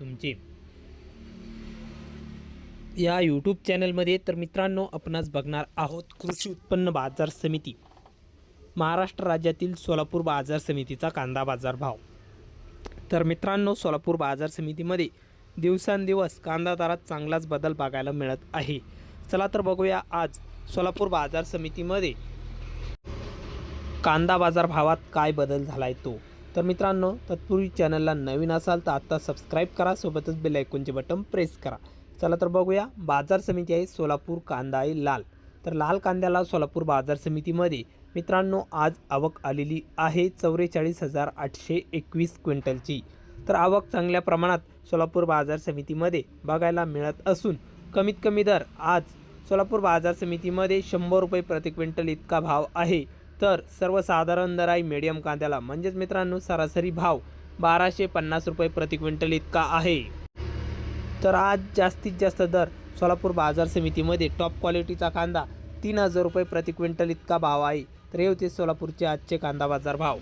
तुमचे. या यूट्यूब चॅनलमध्ये तर मित्रांनो आपणास बघणार आहोत कृषी उत्पन्न बाजार समिती. महाराष्ट्र राज्यातील सोलापूर बाजार समितीचा कांदा बाजार भाव. तर मित्रांनो सोलापूर बाजार समितीमध्ये दिवसांदिवस कांदा दरात चांगलाच बदल बघायला मिळत आहे. चला तर बघूया आज सोलापूर बाजार समितीमध्ये कांदा बाजार भावात काय बदल झाला आहे तो. तर मित्रांनो तत्पूर्वी चॅनलला नवीन असाल तर आत्ता सबस्क्राईब करा सोबतच बेल आयकॉनचे बटन प्रेस करा. चला तर बघूया बाजार समिती आहे सोलापूर कांदा आहे लाल. तर लाल कांद्याला सोलापूर बाजार समितीमध्ये मित्रांनो आज आवक आलेली आहे चौवेचाळीस हजार आठशे एकवीस क्विंटलची. तर आवक चांगल्या प्रमाणात सोलापूर बाजार समितीमध्ये बघायला मिळत असून कमीत कमी दर आज सोलापूर बाजार समितीमध्ये शंभर रुपये प्रति क्विंटल इतका भाव आहे. तर सर्वसाधारण दर मीडियम कांद्याला. म्हणजेच मित्रांनो सरासरी भाव बाराशे पन्नास रुपये प्रति क्विंटल इतका आहे. तर आज जास्तीत जास्त दर सोलापूर बाजार समितीमध्ये टॉप क्वालिटीचा कांदा तीन हजार रुपये प्रति क्विंटल इतका भाव आहे. तर हे होते सोलापूरचे आजचे कांदा बाजार भाव.